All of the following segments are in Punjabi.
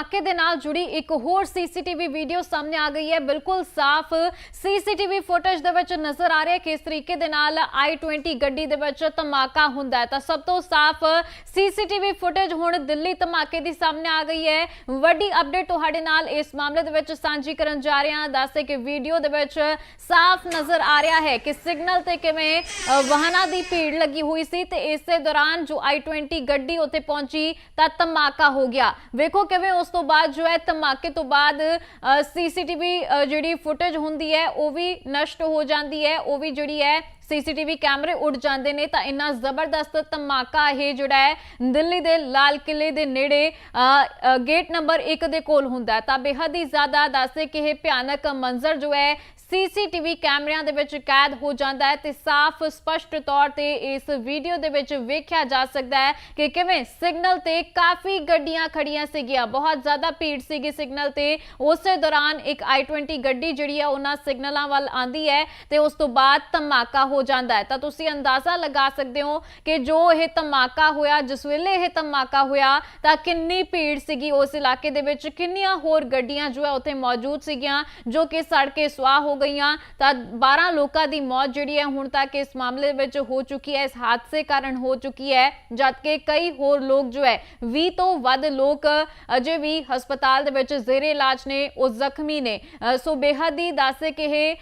ਧਮਾਕੇ ਦੇ ਨਾਲ ਜੁੜੀ ਇੱਕ ਹੋਰ ਸੀਸੀਟੀਵੀ ਵੀਡੀਓ ਸਾਹਮਣੇ ਆ ਗਈ ਹੈ। ਬਿਲਕੁਲ ਸਾਫ਼ ਸੀਸੀਟੀਵੀ ਫੁਟੇਜ ਦੇ ਵਿੱਚ ਨਜ਼ਰ ਆ ਰਿਹਾ ਹੈ ਕਿ ਇਸ ਤਰੀਕੇ ਦੇ ਨਾਲ i20 ਗੱਡੀ ਦੇ ਵਿੱਚ ਧਮਾਕਾ ਹੁੰਦਾ ਹੈ। ਤਾਂ ਸਭ ਤੋਂ ਸਾਫ਼ ਸੀਸੀਟੀਵੀ ਫੁਟੇਜ ਹੁਣ ਦਿੱਲੀ ਧਮਾਕੇ ਦੀ ਸਾਹਮਣੇ ਆ ਗਈ ਹੈ। ਵੱਡੀ ਅਪਡੇਟ ਤੁਹਾਡੇ ਨਾਲ ਇਸ ਮਾਮਲੇ ਦੇ ਵਿੱਚ ਸਾਂਝੀ ਕਰਨ ਜਾ ਰਹੇ ਹਾਂ। ਦੱਸਦੇ ਕਿ ਵੀਡੀਓ ਦੇ ਵਿੱਚ ਸਾਫ਼ ਨਜ਼ਰ ਆ ਰਿਹਾ ਹੈ ਕਿ ਸਿਗਨਲ ਤੇ ਕਿਵੇਂ ਵਾਹਨਾਂ ਦੀ ਭੀੜ ਲੱਗੀ ਹੋਈ ਸੀ ਤੇ ਇਸੇ ਦੌਰਾਨ ਜੋ i20 ਗੱਡੀ ਉੱਥੇ ਪਹੁੰਚੀ ਤਾਂ ਧਮਾਕਾ ਹੋ ਗਿਆ। ਵੇਖੋ ਕਿਵੇਂ ਉਸ ਤੋਂ ਬਾਅਦ ਜੋ ਹੈ ਧਮਾਕੇ ਤੋਂ ਬਾਅਦ ਸੀਸੀਟੀਵੀ ਜਿਹੜੀ ਫੁਟੇਜ ਹੁੰਦੀ ਹੈ ਉਹ ਵੀ ਨਸ਼ਟ ਹੋ ਜਾਂਦੀ ਹੈ ਉਹ ਵੀ ਜਿਹੜੀ ਹੈ ਸੀਸੀਟੀਵੀ ਕੈਮਰੇ ਉੱਡ ਜਾਂਦੇ ਨੇ ਤਾਂ ਇੰਨਾ ਜ਼ਬਰਦਸਤ ਧਮਾਕਾ ਇਹ ਜਿਹੜਾ ਹੈ ਦਿੱਲੀ ਦੇ ਲਾਲ ਕਿਲੇ ਦੇ ਨੇੜੇ ਅ, ਗੇਟ ਨੰਬਰ 1 ਦੇ ਕੋਲ ਹੁੰਦਾ ਤਾਂ ਬੇਹੱਦ ਹੀ ਜ਼ਿਆਦਾ ਦੱਸਦੇ ਕਿ ਇਹ ਭਿਆਨਕ ਮੰਜ਼ਰ ਜੋ ਹੈ ਸੀਸੀਟੀਵੀ ਕੈਮਰਿਆਂ ਦੇ ਵਿੱਚ ਕੈਦ ਹੋ ਜਾਂਦਾ ਹੈ ਤੇ ਸਾਫ਼, ਸਪਸ਼ਟ ਤੌਰ ਤੇ ਇਸ ਵੀਡੀਓ ਦੇ ਵਿੱਚ ਵੇਖਿਆ ਜਾ ਸਕਦਾ ਹੈ ਕਿ ਕਿਵੇਂ ਸਿਗਨਲ ਤੇ ਕਾਫੀ ਗੱਡੀਆਂ ਖੜੀਆਂ ਸੀਗੀਆਂ। ਬਹੁਤ ਜ਼ਿਆਦਾ ਭੀੜ ਸੀਗੀ ਸਿਗਨਲ ਤੇ। ਉਸੇ ਦੌਰਾਨ ਇੱਕ i20 ਗੱਡੀ ਜਿਹੜੀ ਹੈ, ਉਹਨਾਂ ਸਿਗਨਲਾਂ ਵੱਲ ਆਂਦੀ ਹੈ ਤੇ ਉਸ ਤੋਂ ਬਾਅਦ ਧਮਾਕਾ ਹੋ ਜਾਂਦਾ ਹੈ। ਤਾਂ ਤੁਸੀਂ ਅੰਦਾਜ਼ਾ ਲਗਾ ਸਕਦੇ ਹੋ ਕਿ ਜੋ ਇਹ ਧਮਾਕਾ ਹੋਇਆ, ਜਿਸ ਵੇਲੇ ਇਹ ਧਮਾਕਾ ਹੋਇਆ, ਤਾਂ ਕਿੰਨੀ ਭੀੜ ਸੀਗੀ ਉਸ ਇਲਾਕੇ ਦੇ ਵਿੱਚ। ਕਿੰਨੀਆਂ ਹੋਰ ਗੱਡੀਆਂ ਜੋ ਹੈ, ਉੱਥੇ ਮੌਜੂਦ ਸੀਗੀਆਂ, ਜੋ ਕਿ ਸੜ ਕੇ ਸੁਆਹ ਹੋ ਗਈਆਂ ਤਾਂ 12 ਲੋਕਾਂ ਦੀ ਮੌਤ ਜਿਹੜੀ ਹੈ ਹੁਣ ਤੱਕ ਇਸ ਮਾਮਲੇ ਵਿੱਚ ਹੋ ਚੁੱਕੀ ਹੈ, ਇਸ ਹਾਦਸੇ ਕਾਰਨ ਹੋ ਚੁੱਕੀ ਹੈ, ਜਦਕਿ ਕਈ ਹੋਰ ਲੋਕ ਜੋ ਹੈ 20 ਤੋਂ ਵੱਧ ਲੋਕ ਅਜੇ ਵੀ ਹਸਪਤਾਲ ਦੇ ਵਿੱਚ ਜ਼ੇਰੇ ਇਲਾਜ ਨੇ, ਉਹ ਜ਼ਖਮੀ ਨੇ। ਸੋ ਬੇਹੱਦ ਹੀ ਦੱਸੇ ਕਿ ਇਹ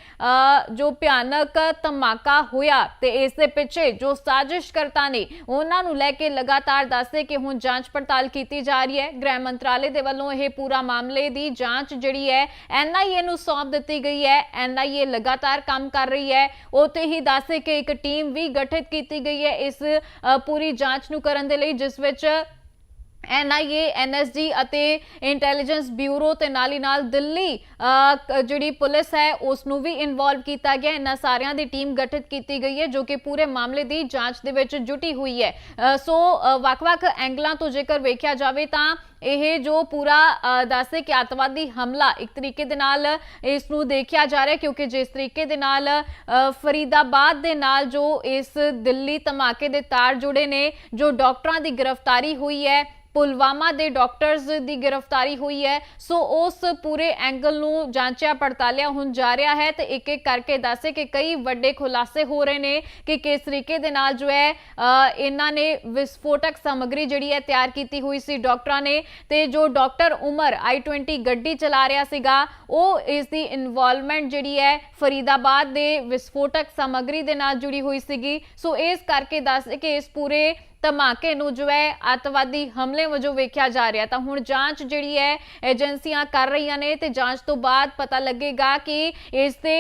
ਜੋ ਭਿਆਨਕ ਧਮਾਕਾ ਹੋਇਆ ਤੇ ਇਸ ਦੇ ਪਿੱਛੇ ਜੋ ਸਾਜ਼ਿਸ਼ਕਰਤਾ ਨੇ, ਉਹਨਾਂ ਨੂੰ ਲੈ ਕੇ ਲਗਾਤਾਰ ਦੱਸਦੇ ਕਿ ਹੁਣ ਜਾਂਚ ਪੜਤਾਲ ਕੀਤੀ ਜਾ ਰਹੀ ਹੈ। ਗ੍ਰਹਿ ਮੰਤਰਾਲੇ ਦੇ ਵੱਲੋਂ ਇਹ ਪੂਰਾ ਮਾਮਲੇ ਦੀ ਜਾਂਚ ਜਿਹੜੀ ਹੈ ਐਨਆਈਏ ਨੂੰ ਸੌਂਪ ਦਿੱਤੀ ਗਈ ਹੈ। ਐਨਆਈਏ ਲਗਾਤਾਰ ਕੰਮ ਕਰ ਰਹੀ ਹੈ। ਉਤੇ ਹੀ ਦੱਸੇ ਕਿ ਇੱਕ ਟੀਮ ਵੀ ਗਠਿਤ ਕੀਤੀ ਗਈ ਹੈ ਇਸ ਪੂਰੀ ਜਾਂਚ ਨੂੰ ਕਰਨ ਦੇ ਲਈ ਜਿਸ ਵਿੱਚ ਐਨਆਈਏ ਐਨਐਸਜੀ ਅਤੇ ਇੰਟੈਲੀਜੈਂਸ ਬਿਊਰੋ ਤੇ ਨਾਲ ਹੀ ਨਾਲ ਦਿੱਲੀ ਅ, ਜਿਹੜੀ ਪੁਲਿਸ ਹੈ ਉਸ ਨੂੰ ਵੀ ਇਨਵੋਲਵ ਕੀਤਾ ਗਿਆ। ਇਹਨਾਂ ਸਾਰਿਆਂ ਦੀ ਟੀਮ ਗਠਿਤ ਕੀਤੀ ਗਈ ਹੈ ਜੋ ਕਿ ਪੂਰੇ ਮਾਮਲੇ ਦੀ ਜਾਂਚ ਦੇ ਵਿੱਚ ਜੁਟੀ ਹੋਈ ਹੈ। ਸੋ ਵੱਖ-ਵੱਖ ਐਂਗਲਾਂ ਤੋਂ ਜੇਕਰ ਵੇਖਿਆ ਜਾਵੇ ਤਾਂ ਇਹ ਜੋ ਪੂਰਾ ਦੱਸੇ ਕਿ ਅੱਤਵਾਦੀ ਹਮਲਾ ਇੱਕ ਤਰੀਕੇ ਦੇ ਨਾਲ ਇਸ ਨੂੰ ਦੇਖਿਆ ਜਾ ਰਿਹਾ ਕਿਉਂਕਿ ਜਿਸ ਤਰੀਕੇ ਦੇ ਨਾਲ ਫਰੀਦਾਬਾਦ ਦੇ ਨਾਲ ਜੋ ਇਸ ਦਿੱਲੀ ਧਮਾਕੇ ਦੇ ਤਾਰ ਜੁੜੇ ਨੇ, ਜੋ ਡਾਕਟਰਾਂ ਦੀ ਗ੍ਰਿਫਤਾਰੀ ਹੋਈ ਹੈ, ਪੁਲਵਾਮਾ ਦੇ ਡਾਕਟਰਸ ਦੀ ਗ੍ਰਿਫਤਾਰੀ ਹੋਈ ਹੈ, ਸੋ ਉਸ ਪੂਰੇ ਐਂਗਲ ਨੂੰ ਜਾਂਚਿਆ ਪੜਤਾਲਿਆ ਹੁਣ ਜਾ ਰਿਹਾ ਹੈ ਤੇ ਇੱਕ ਇੱਕ ਕਰਕੇ ਦੱਸੇ ਕਿ ਕਈ ਵੱਡੇ ਖੁਲਾਸੇ ਹੋ ਰਹੇ ਨੇ ਕਿ ਕਿਸ ਤਰੀਕੇ ਦੇ ਨਾਲ ਜੋ ਹੈ ਇਹਨਾਂ ਨੇ ਵਿਸਫੋਟਕ ਸਮੱਗਰੀ ਜਿਹੜੀ ਹੈ ਤਿਆਰ ਕੀਤੀ ਹੋਈ ਸੀ, ਡਾਕਟਰਾਂ ਨੇ ਤੇ ਜੋ ਡਾਕਟਰ ਉਮਰ i20 ਗੱਡੀ ਚਲਾ ਰਿਹਾ ਸੀਗਾ, ਉਹ ਇਸ ਦੀ ਇਨਵੋਲਵਮੈਂਟ ਜਿਹੜੀ ਹੈ ਫਰੀਦਾਬਾਦ ਦੇ ਵਿਸਫੋਟਕ ਸਮੱਗਰੀ ਦੇ ਨਾਲ ਜੁੜੀ ਹੋਈ ਸੀਗੀ। ਸੋ ਇਸ ਕਰਕੇ ਦੱਸ ਕਿ ਇਸ ਪੂਰੇ ਧਮਾਕੇ ਨੂੰ ਜੋ ਹੈ ਅੱਤਵਾਦੀ ਹਮਲੇ ਵਜੋਂ ਵੇਖਿਆ ਜਾ ਰਿਹਾ ਤਾਂ ਹੁਣ ਜਾਂਚ ਜਿਹੜੀ ਹੈ, ਏਜੰਸੀਆਂ ਕਰ ਰਹੀਆਂ ਨੇ ਤੇ ਜਾਂਚ ਤੋਂ ਬਾਅਦ ਪਤਾ ਲੱਗੇਗਾ ਕਿ ਇਸ ਦੇ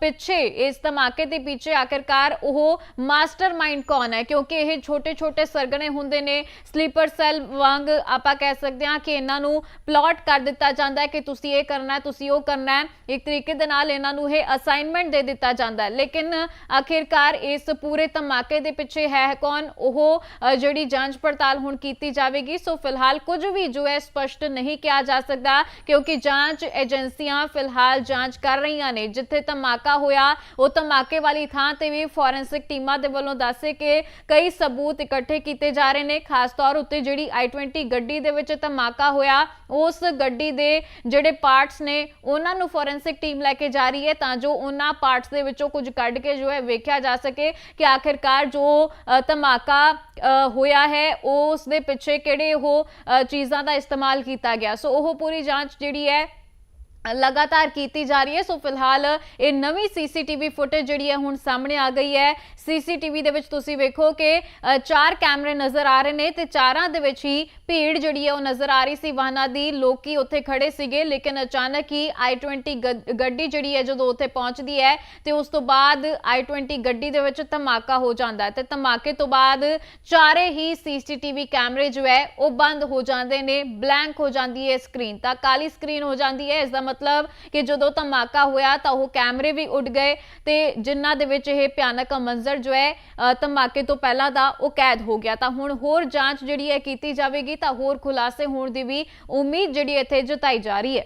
ਪਿੱਛੇ, ਇਸ ਧਮਾਕੇ ਦੇ ਪਿੱਛੇ ਆਖਿਰਕਾਰ ਉਹ ਮਾਸਟਰਮਾਈਂਡ ਕੌਣ ਹੈ? ਕਿਉਂਕਿ ਇਹ ਛੋਟੇ-ਛੋਟੇ ਸਰਗਣੇ ਹੁੰਦੇ ਨੇ, ਸਲੀਪਰ ਸੈੱਲ ਵਾਂਗ ਆਪਾਂ ਕਹਿ ਸਕਦੇ ਹਾਂ ਕਿ ਇਹਨਾਂ ਨੂੰ ਪਲਾਟ ਕਰ ਦਿੱਤਾ ਜਾਂਦਾ ਹੈ ਕਿ ਤੁਸੀਂ ਇਹ ਕਰਨਾ ਹੈ, ਤੁਸੀਂ ਉਹ ਕਰਨਾ ਹੈ। ਇੱਕ ਤਰੀਕੇ ਦੇ ਨਾਲ ਇਹਨਾਂ ਨੂੰ ਇਹ ਅਸਾਈਨਮੈਂਟ ਦੇ ਦਿੱਤਾ ਜਾਂਦਾ ਹੈ। ਲੇਕਿਨ ਆਖਿਰਕਾਰ ਇਸ ਪੂਰੇ ਧਮਾਕੇ ਦੇ ਪਿੱਛੇ ਹੈ ਕੌਣ? ਉਹ ਜਿਹੜੀ ਜਾਂਚ ਪੜਤਾਲ ਹੁਣ ਕੀਤੀ ਜਾਵੇਗੀ। ਸੋ ਫਿਲਹਾਲ ਕੁਝ ਵੀ ਜੋ ਹੈ ਸਪਸ਼ਟ ਨਹੀਂ ਕਿਹਾ ਜਾ ਸਕਦਾ, ਕਿਉਂਕਿ ਜਾਂਚ ਏਜੰਸੀਆਂ ਫਿਲਹਾਲ ਜਾਂਚ ਕਰ ਰਹੀਆਂ ਨੇ। ਜਿੱਥੇ ਧਮਾਕਾ ਹੋਇਆ, ਉਹ ਧਮਾਕੇ ਵਾਲੀ ਥਾਂ ਤੇ ਵੀ ਫੋਰੈਂਸਿਕ ਟੀਮਾਂ ਦੇ ਵੱਲੋਂ ਦੱਸੇ ਕਿ ਕਈ ਸਬੂਤ ਇਕੱਠੇ ਕੀਤੇ ਜਾ ਰਹੇ ਨੇ। ਖਾਸ ਤੌਰ ਉੱਤੇ ਜਿਹੜੀ i20 ਗੱਡੀ ਦੇ ਵਿੱਚ ਧਮਾਕਾ ਹੋਇਆ, ਉਸ ਗੱਡੀ ਦੇ ਜਿਹੜੇ ਪਾਰਟਸ ਨੇ, ਉਹਨਾਂ ਨੂੰ ਫੋਰੈਂਸਿਕ ਟੀਮ ਲੈ ਕੇ ਜਾ ਰਹੀ ਹੈ ਤਾਂ ਜੋ ਉਹਨਾਂ ਪਾਰਟਸ ਦੇ ਵਿੱਚੋਂ ਕੁਝ ਕੱਢ ਕੇ ਜੋ ਹੈ ਵੇਖਿਆ ਜਾ ਸਕੇ ਕਿ ਆਖਿਰਕਾਰ ਜੋ ਧਮਾਕਾ ਹੋਇਆ ਹੈ, ਉਸ ਦੇ ਪਿੱਛੇ ਕਿਹੜੇ ਉਹ ਚੀਜ਼ਾਂ ਦਾ ਇਸਤੇਮਾਲ ਕੀਤਾ ਗਿਆ। ਸੋ ਉਹ ਪੂਰੀ ਜਾਂਚ ਜਿਹੜੀ ਹੈ ਲਗਾਤਾਰ ਕੀਤੀ ਜਾ ਰਹੀ ਹੈ। ਸੋ ਫਿਲਹਾਲ ਇਹ ਨਵੀਂ ਸੀਸੀਟੀਵੀ ਫੁਟੇਜ ਜਿਹੜੀ ਹੈ ਹੁਣ ਸਾਹਮਣੇ ਆ ਗਈ ਹੈ। ਸੀਸੀਟੀਵੀ ਦੇ ਵਿੱਚ ਤੁਸੀਂ ਵੇਖੋ ਕਿ ਚਾਰ ਕੈਮਰੇ ਨਜ਼ਰ ਆ ਰਹੇ ਨੇ ਤੇ ਚਾਰਾਂ ਦੇ ਵਿੱਚ ਹੀ ਭੀੜ ਜਿਹੜੀ ਹੈ ਉਹ ਨਜ਼ਰ ਆ ਰਹੀ ਸੀ। ਵਾਹਨਾਂ ਦੀ ਲੋਕੀ ਉੱਥੇ ਖੜੇ ਸੀਗੇ, ਲੇਕਿਨ ਅਚਾਨਕ ਹੀ i20 ਗ- ਗੱਡੀ ਜਿਹੜੀ ਹੈ ਜਦੋਂ ਉੱਥੇ ਪਹੁੰਚਦੀ ਹੈ ਤੇ ਉਸ ਤੋਂ ਬਾਅਦ i20 ਗੱਡੀ ਦੇ ਵਿੱਚ ਧਮਾਕਾ ਹੋ ਜਾਂਦਾ ਹੈ ਤੇ ਧਮਾਕੇ ਤੋਂ ਬਾਅਦ ਚਾਰੇ ਹੀ ਸੀਸੀਟੀਵੀ ਕੈਮਰੇ ਜੋ ਹੈ ਉਹ ਬੰਦ ਹੋ ਜਾਂਦੇ ਨੇ, ਬਲੈਂਕ ਹੋ ਜਾਂਦੀ ਹੈ ਸਕਰੀਨ ਤਾਂ ਕਾਲੀ ਸਕਰੀਨ ਹੋ ਜਾਂਦੀ ਹੈ। ਇਸ ਦਾ ਮਤਲਬ ਕਿ ਜਦੋਂ ਧਮਾਕਾ ਹੋਇਆ ਤਾਂ ਉਹ ਕੈਮਰੇ ਵੀ ਉੱਡ ਗਏ ਤੇ ਜਿਨ੍ਹਾਂ ਦੇ ਵਿੱਚ ਇਹ ਭਿਆਨਕ ਮੰਜ਼ਰ ਜੋ ਹੈ ਅ, ਧਮਾਕੇ ਤੋਂ ਪਹਿਲਾਂ ਦਾ ਉਹ ਕੈਦ ਹੋ ਗਿਆ। ਤਾਂ ਹੁਣ ਹੋਰ ਜਾਂਚ ਜਿਹੜੀ ਹੈ ਕੀਤੀ ਜਾਵੇਗੀ ਤਾਂ ਹੋਰ ਖੁਲਾਸੇ ਹੋਣ ਦੀ ਵੀ ਉਮੀਦ ਜਿਹੜੀ ਇੱਥੇ ਜਤਾਈ ਜਾ ਰਹੀ ਹੈ।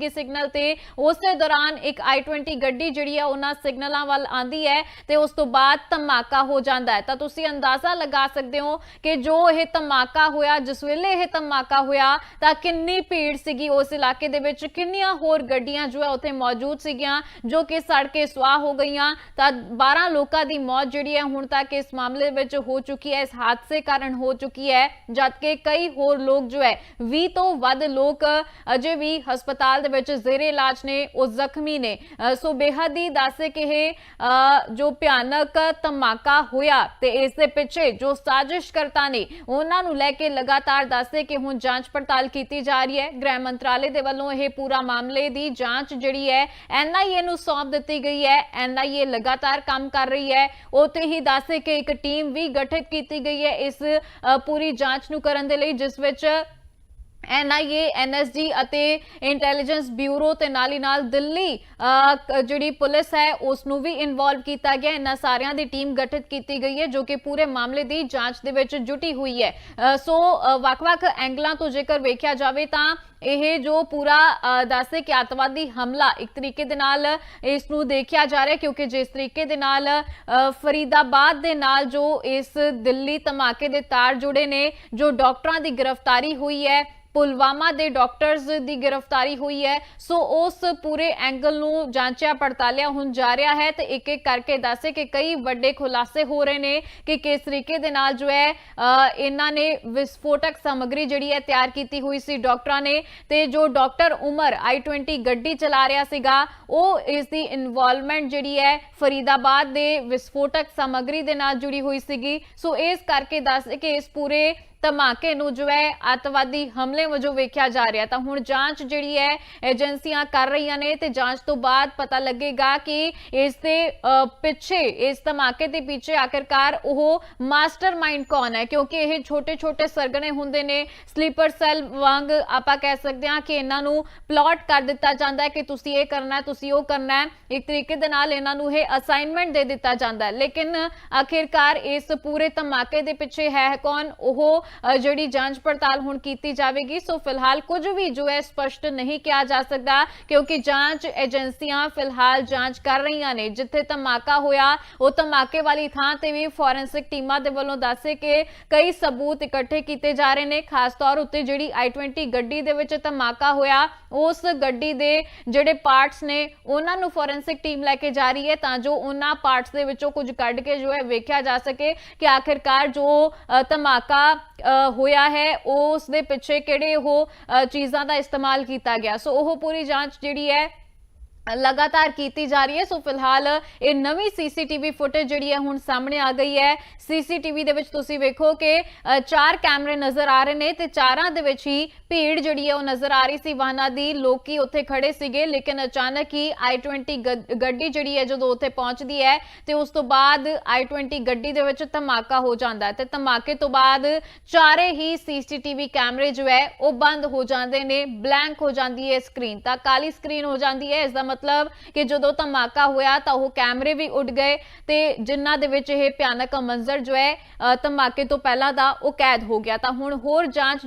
ਕਿ ਸਿਗਨਲ ਤੇ। ਉਸੇ ਦੌਰਾਨ ਇੱਕ i20 ਗੱਡੀ ਜਿਹੜੀ ਹੈ ਉਹਨਾਂ ਸਿਗਨਲਾਂ ਵੱਲ ਆਂਦੀ ਹੈ ਤੇ ਉਸ ਤੋਂ ਬਾਅਦ ਧਮਾਕਾ ਹੋ ਜਾਂਦਾ ਹੈ। ਤਾਂ ਤੁਸੀਂ ਅੰਦਾਜ਼ਾ ਲਗਾ ਸਕਦੇ ਹੋ ਕਿ ਜੋ ਇਹ ਧਮਾਕਾ ਹੋਇਆ, ਜਿਸ ਵੇਲੇ ਇਹ ਧਮਾਕਾ ਹੋਇਆ, ਤਾਂ ਕਿੰਨੀ ਭੀੜ ਸੀਗੀ ਉਸ ਇਲਾਕੇ ਦੇ ਵਿੱਚ। ਕਿੰਨੀਆਂ ਹੋਰ ਗੱਡੀਆਂ ਜੋ ਹੈ ਉੱਥੇ ਮੌਜੂਦ ਸੀਗੀਆਂ, ਜੋ ਕਿ ਸੜ ਕੇ ਸੁਆਹ ਹੋ ਗਈਆਂ। ਤਾਂ 12 ਲੋਕਾਂ ਦੀ ਮੌਤ ਜਿਹੜੀ ਹੈ ਹੁਣ ਤੱਕ ਇਸ ਮਾਮਲੇ ਵਿੱਚ ਹੋ ਚੁੱਕੀ ਹੈ, ਇਸ ਹਾਦਸੇ ਕਾਰਨ ਹੋ ਚੁੱਕੀ ਹੈ। ਜਦਕਿ ਕਈ ਹੋਰ ਲੋਕ ਜੋ ਹੈ 20 ਤੋਂ ਵੱਧ ਲੋਕ ਅਜੇ ਵੀ ਹਸਪਤਾਲ ਦੇ ਵਿੱਚ ਜ਼ੇਰੇ ਇਲਾਜ ਨੇ, ਉਹ ਜ਼ਖਮੀ ਨੇ। ਸੋ ਬੇਹੱਦ ਹੀ ਦੱਸੇ ਕਿ ਇਹ ਜੋ ਭਿਆਨਕ ਧਮਾਕਾ ਹੋਇਆ ਤੇ ਇਸ ਦੇ ਪਿੱਛੇ ਜੋ ਸਾਜ਼ਿਸ਼ਕਰਤਾ ਨੇ, ਉਹਨਾਂ ਨੂੰ ਲੈ ਕੇ ਲਗਾਤਾਰ ਦੱਸੇ ਕਿ ਹੁਣ ਜਾਂਚ ਪੜਤਾਲ ਕੀਤੀ ਜਾ ਰਹੀ ਹੈ। ਗ੍ਰਹਿ ਮੰਤਰਾਲੇ ਦੇ ਵੱਲੋਂ ਇਹ ਪੂਰਾ ਮਾਮਲੇ ਦੀ ਜਾਂਚ ਜਿਹੜੀ ਹੈ ਐਨਆਈਏ ਨੂੰ ਸੌਂਪ ਦਿੱਤੀ ਗਈ ਹੈ। ਐਨਆਈਏ ਲਗਾਤਾਰ ਕੰਮ ਕਰ ਰਹੀ ਹੈ। ਉਤੇ ਹੀ ਦੱਸੇ ਕਿ ਇੱਕ ਟੀਮ ਵੀ ਗਠਿਤ ਕੀਤੀ ਗਈ ਹੈ ਇਸ ਪੂਰੀ ਜਾਂਚ ਨੂੰ ਕਰਨ ਦੇ ਲਈ, ਜਿਸ ਵਿੱਚ ਐਨਆਈਏ, ਐਨਐਸਜੀ ਅਤੇ ਇੰਟੈਲੀਜੈਂਸ ਬਿਊਰੋ ਤੇ ਨਾਲ ਹੀ ਨਾਲ ਦਿੱਲੀ ਜਿਹੜੀ ਪੁਲਿਸ ਹੈ ਉਸ ਨੂੰ ਵੀ ਇਨਵੋਲਵ ਕੀਤਾ ਗਿਆ। ਇਹਨਾਂ ਸਾਰਿਆਂ ਦੀ ਟੀਮ ਗਠਿਤ ਕੀਤੀ ਗਈ ਹੈ, ਜੋ ਕਿ ਪੂਰੇ ਮਾਮਲੇ ਦੀ ਜਾਂਚ ਦੇ ਵਿੱਚ ਜੁਟੀ ਹੋਈ ਹੈ। ਸੋ ਵੱਖ-ਵੱਖ ਐਂਗਲਾਂ ਤੋਂ ਜੇਕਰ ਵੇਖਿਆ ਜਾਵੇ ਤਾਂ ਇਹ ਜੋ ਪੂਰਾ ਦੱਸਦੇ ਕਿ ਅੱਤਵਾਦੀ ਹਮਲਾ ਇੱਕ ਤਰੀਕੇ ਦੇ ਨਾਲ ਇਸ ਨੂੰ ਦੇਖਿਆ ਜਾ ਰਿਹਾ, ਕਿਉਂਕਿ ਜਿਸ ਤਰੀਕੇ ਦੇ ਨਾਲ ਫਰੀਦਾਬਾਦ ਦੇ ਨਾਲ ਜੋ ਇਸ ਦਿੱਲੀ ਧਮਾਕੇ ਦੇ ਤਾਰ ਜੁੜੇ ਨੇ, ਜੋ ਡਾਕਟਰਾਂ ਦੀ ਗ੍ਰਿਫਤਾਰੀ ਹੋਈ ਹੈ ਪੁਲਵਾਮਾ ਦੇ ਡਾਕਟਰਸ ਦੀ ਗ੍ਰਿਫਤਾਰੀ ਹੋਈ ਹੈ। ਸੋ ਉਸ ਪੂਰੇ ਐਂਗਲ ਨੂੰ ਜਾਂਚਿਆ, ਪੜਤਾਲਿਆ ਹੁਣ ਜਾ ਰਿਹਾ ਹੈ ਤੇ ਇੱਕ ਇੱਕ ਕਰਕੇ ਦੱਸੇ ਕਿ ਕਈ ਵੱਡੇ ਖੁਲਾਸੇ ਹੋ ਰਹੇ ਨੇ ਕਿ ਕਿਸ ਤਰੀਕੇ ਦੇ ਨਾਲ ਜੋ ਹੈ ਇਹਨਾਂ ਨੇ ਵਿਸਫੋਟਕ ਸਮੱਗਰੀ ਜਿਹੜੀ ਹੈ ਤਿਆਰ ਕੀਤੀ ਹੋਈ ਸੀ ਡਾਕਟਰਾਂ ਨੇ ਤੇ ਜੋ ਡਾਕਟਰ ਉਮਰ i20 ਗੱਡੀ ਚਲਾ ਰਿਹਾ ਸੀਗਾ, ਉਹ ਇਸ ਦੀ ਇਨਵੋਲਵਮੈਂਟ ਜਿਹੜੀ ਹੈ ਫਰੀਦਾਬਾਦ ਦੇ ਵਿਸਫੋਟਕ ਸਮੱਗਰੀ ਦੇ ਨਾਲ ਜੁੜੀ ਹੋਈ ਸੀਗੀ। ਸੋ ਇਸ ਕਰਕੇ ਦੱਸ ਕਿ ਇਸ ਪੂਰੇ ਧਮਾਕੇ ਨੂੰ ਜੋ ਹੈ ਅੱਤਵਾਦੀ ਹਮਲੇ ਵਜੋਂ ਵੇਖਿਆ ਜਾ ਰਿਹਾ ਤਾਂ ਹੁਣ ਜਾਂਚ ਜਿਹੜੀ ਹੈ, ਏਜੰਸੀਆਂ ਕਰ ਰਹੀਆਂ ਨੇ ਤੇ ਜਾਂਚ ਤੋਂ ਬਾਅਦ ਪਤਾ ਲੱਗੇਗਾ ਕਿ ਇਸ ਦੇ ਪਿੱਛੇ, ਇਸ ਧਮਾਕੇ ਦੇ ਪਿੱਛੇ ਆਖਿਰਕਾਰ ਉਹ ਮਾਸਟਰਮਾਈਂਡ ਕੌਣ ਹੈ? ਕਿਉਂਕਿ ਇਹ ਛੋਟੇ-ਛੋਟੇ ਸਰਗਣੇ ਹੁੰਦੇ ਨੇ, ਸਲੀਪਰ ਸੈੱਲ ਵਾਂਗ ਆਪਾਂ ਕਹਿ ਸਕਦੇ ਹਾਂ ਕਿ ਇਹਨਾਂ ਨੂੰ ਪਲਾਟ ਕਰ ਦਿੱਤਾ ਜਾਂਦਾ ਹੈ ਕਿ ਤੁਸੀਂ ਇਹ ਕਰਨਾ ਹੈ, ਤੁਸੀਂ ਉਹ ਕਰਨਾ ਹੈ। ਇੱਕ ਤਰੀਕੇ ਦੇ ਨਾਲ ਇਹਨਾਂ ਨੂੰ ਇਹ ਅਸਾਈਨਮੈਂਟ ਦੇ ਦਿੱਤਾ ਜਾਂਦਾ ਹੈ। ਲੇਕਿਨ ਆਖਿਰਕਾਰ ਇਸ ਪੂਰੇ ਧਮਾਕੇ ਦੇ ਪਿੱਛੇ ਹੈ ਕੌਣ? ਉਹ ਜਿਹੜੀ ਜਾਂਚ ਪੜਤਾਲ ਹੁਣ ਕੀਤੀ ਜਾਵੇਗੀ। ਸੋ ਫਿਲਹਾਲ ਕੁਝ ਵੀ ਜੋ ਹੈ ਸਪਸ਼ਟ ਨਹੀਂ ਕਿਹਾ ਜਾ ਸਕਦਾ, ਕਿਉਂਕਿ ਜਾਂਚ ਏਜੰਸੀਆਂ ਫਿਲਹਾਲ ਜਾਂਚ ਕਰ ਰਹੀਆਂ ਨੇ। ਜਿੱਥੇ ਧਮਾਕਾ ਹੋਇਆ, ਉਹ ਧਮਾਕੇ ਵਾਲੀ ਥਾਂ ਤੇ ਵੀ ਫੋਰੈਂਸਿਕ ਟੀਮਾਂ ਦੇ ਵੱਲੋਂ ਦੱਸੇ ਕਿ ਕਈ ਸਬੂਤ ਇਕੱਠੇ ਕੀਤੇ ਜਾ ਰਹੇ ਨੇ। ਖਾਸ ਤੌਰ ਉੱਤੇ ਜਿਹੜੀ i20 ਗੱਡੀ ਦੇ ਵਿੱਚ ਧਮਾਕਾ ਹੋਇਆ, ਉਸ ਗੱਡੀ ਦੇ ਜਿਹੜੇ ਪਾਰਟਸ ਨੇ, ਉਹਨਾਂ ਨੂੰ ਫੋਰੈਂਸਿਕ ਟੀਮ ਲੈ ਕੇ ਜਾ ਰਹੀ ਹੈ ਤਾਂ ਜੋ ਉਹਨਾਂ ਪਾਰਟਸ ਦੇ ਵਿੱਚੋਂ ਕੁਝ ਕੱਢ ਕੇ ਜੋ ਹੈ ਵੇਖਿਆ ਜਾ ਸਕੇ ਕਿ ਆਖਿਰਕਾਰ ਜੋ ਧਮਾਕਾ ਹੋਇਆ ਹੈ, ਉਸ ਦੇ ਪਿੱਛੇ ਕਿਹੜੇ ਉਹ ਚੀਜ਼ਾਂ ਦਾ ਇਸਤੇਮਾਲ ਕੀਤਾ ਗਿਆ। ਸੋ ਉਹ ਪੂਰੀ ਜਾਂਚ ਜਿਹੜੀ ਹੈ ਲਗਾਤਾਰ ਕੀਤੀ ਜਾ ਰਹੀ ਹੈ। ਸੋ ਫਿਲਹਾਲ ਇਹ ਨਵੀਂ ਸੀਸੀਟੀਵੀ ਫੁਟੇਜ ਜਿਹੜੀ ਹੈ ਹੁਣ ਸਾਹਮਣੇ ਆ ਗਈ ਹੈ। ਸੀਸੀਟੀਵੀ ਦੇ ਵਿੱਚ ਤੁਸੀਂ ਵੇਖੋ ਕਿ ਚਾਰ ਕੈਮਰੇ ਨਜ਼ਰ ਆ ਰਹੇ ਨੇ ਤੇ ਚਾਰਾਂ ਦੇ ਵਿੱਚ ਹੀ ਭੀੜ ਜਿਹੜੀ ਹੈ ਉਹ ਨਜ਼ਰ ਆ ਰਹੀ ਸੀ। ਵਾਹਨਾਂ ਦੀ ਲੋਕੀ ਉੱਥੇ ਖੜੇ ਸੀਗੇ, ਲੇਕਿਨ ਅਚਾਨਕ ਹੀ i20 ਗ- ਗੱਡੀ ਜਿਹੜੀ ਹੈ ਜਦੋਂ ਉੱਥੇ ਪਹੁੰਚਦੀ ਹੈ ਤੇ ਉਸ ਤੋਂ ਬਾਅਦ i20 ਗੱਡੀ ਦੇ ਵਿੱਚ ਧਮਾਕਾ ਹੋ ਜਾਂਦਾ ਹੈ ਤੇ ਧਮਾਕੇ ਤੋਂ ਬਾਅਦ ਚਾਰੇ ਹੀ ਸੀਸੀਟੀਵੀ ਕੈਮਰੇ ਜੋ ਹੈ ਉਹ ਬੰਦ ਹੋ ਜਾਂਦੇ ਨੇ, ਬਲੈਂਕ ਹੋ ਜਾਂਦੀ ਹੈ ਸਕਰੀਨ ਤਾਂ ਕਾਲੀ ਸਕਰੀਨ ਹੋ ਜਾਂਦੀ ਹੈ। ਇਸ ਦਾ ਮਤਲਬ ਕਿ ਜਦੋਂ ਧਮਾਕਾ ਹੋਇਆ ਤਾਂ ਉਹ ਕੈਮਰੇ ਵੀ ਉੱਡ ਗਏ ਤੇ ਜਿਨ੍ਹਾਂ ਦੇ ਵਿੱਚ ਇਹ ਭਿਆਨਕ ਮੰਜ਼ਰ ਜੋ ਹੈ ਅ, ਧਮਾਕੇ ਤੋਂ ਪਹਿਲਾਂ ਦਾ ਉਹ ਕੈਦ ਹੋ ਗਿਆ। ਤਾਂ ਹੁਣ ਹੋਰ ਜਾਂਚ